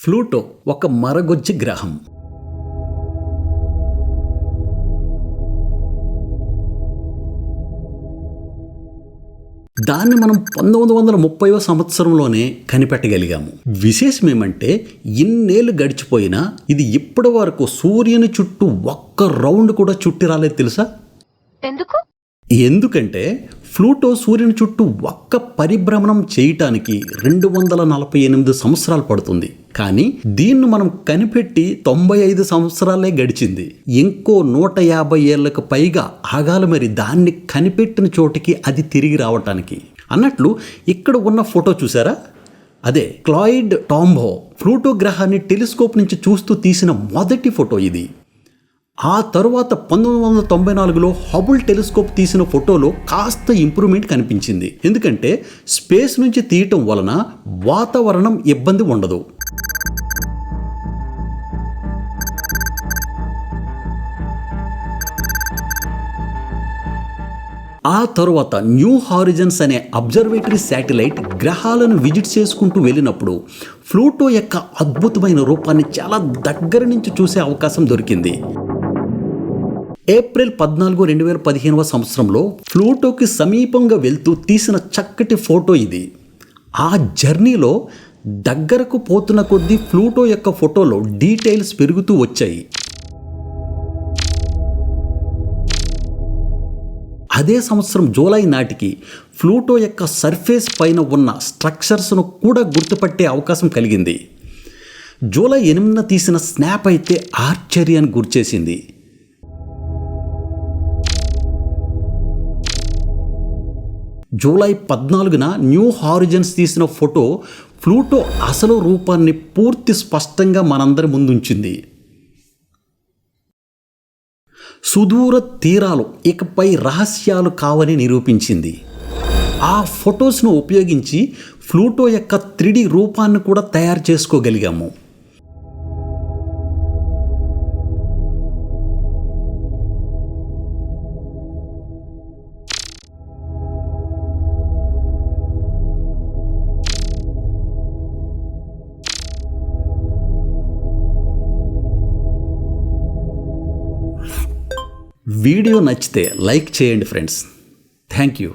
ఫ్లూటో ఒక మరగొజ్జి గ్రహం. దాన్ని మనం పంతొమ్మిది వందల ముప్పైవ సంవత్సరంలోనే కనిపెట్టగలిగాము. విశేషం ఏమంటే ఇన్నేళ్ళు గడిచిపోయినా ఇది ఇప్పటి వరకు సూర్యుని చుట్టూ ఒక్క రౌండ్ కూడా చుట్టి రాలేదు తెలుసా? ఎందుకు? ఎందుకంటే ఫ్లూటో సూర్యుని చుట్టూ ఒక్క పరిభ్రమణం చేయటానికి రెండు వందల నలభై ఎనిమిది సంవత్సరాలు పడుతుంది. కానీ దీన్ని మనం కనిపెట్టి తొంభై ఐదు సంవత్సరాలే గడిచింది. ఇంకో నూట యాభై ఏళ్ళకు పైగా ఆగాలి మరి దాన్ని కనిపెట్టిన చోటికి అది తిరిగి రావటానికి. అన్నట్లు ఇక్కడ ఉన్న ఫోటో చూసారా అదే క్లాయిడ్ టాంబో ప్లూటో గ్రహాన్ని టెలిస్కోప్ నుంచి చూస్తూ తీసిన మొదటి ఫోటో ఇది. ఆ తరువాత పంతొమ్మిది వందల తొంభై నాలుగులో హబుల్ టెలిస్కోప్ తీసిన ఫోటోలో కాస్త ఇంప్రూవ్మెంట్ కనిపించింది. ఎందుకంటే స్పేస్ నుంచి తీయటం వలన వాతావరణం ఇబ్బంది ఉండదు. ఆ తరువాత న్యూ హారిజన్స్ అనే అబ్జర్వేటరీ శాటిలైట్ గ్రహాలను విజిట్ చేసుకుంటూ వెళ్ళినప్పుడు ఫ్లూటో యొక్క అద్భుతమైన రూపాన్ని చాలా దగ్గర నుంచి చూసే అవకాశం దొరికింది. ఏప్రిల్ పద్నాలుగు రెండు వేల పదిహేనవ సంవత్సరంలో ఫ్లూటోకి సమీపంగా వెళ్తూ తీసిన చక్కటి ఫోటో ఇది. ఆ జర్నీలో దగ్గరకు పోతున్న కొద్దీ ఫ్లూటో యొక్క ఫోటోలో డీటెయిల్స్ పెరుగుతూ వచ్చాయి. అదే సంవత్సరం జూలై నాటికి ఫ్లూటో యొక్క సర్ఫేస్ పైన ఉన్న స్ట్రక్చర్స్ను కూడా గుర్తుపట్టే అవకాశం కలిగింది. జూలై ఎనిమిదిన తీసిన స్నాప్ అయితే ఆశ్చర్యాన్ని గురిచేసింది. జూలై పద్నాలుగున న్యూ హారిజన్స్ తీసిన ఫోటో ఫ్లూటో అసలు రూపాన్ని పూర్తి స్పష్టంగా మనందరి ముందుంచింది. సుదూర తీరాలు ఇకపై రహస్యాలు కావని నిరూపించింది. ఆ ఫొటోస్ను ఉపయోగించి ఫ్లూటో యొక్క త్రిడి రూపాన్ని కూడా తయారు చేసుకోగలిగాము. వీడియో నచ్చితే లైక్ చేయండి ఫ్రెండ్స్. Thank you.